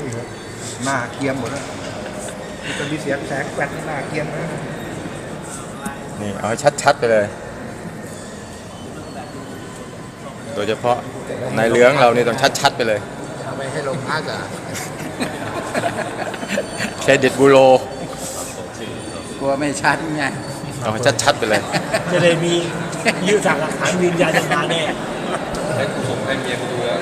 นี่ครับหน้าเกียมหมดแล้วมันจะมีเสียงแสงแฟลหน้าเกียมนะนี่เอาให้ชัดๆไปเลย โดยเฉพาะในเลื้องเรานี่ต้องชัดๆไปเลยเอาไปให้ลงพักอะเครดิตบูโรกลัวไม่ชัดไงเอาให้ชัดๆไปเลย จะได้มียืดจากหลักฐานยืนยันจะมาแน่ ให้กูส่งให้เมียกูดูแล้ว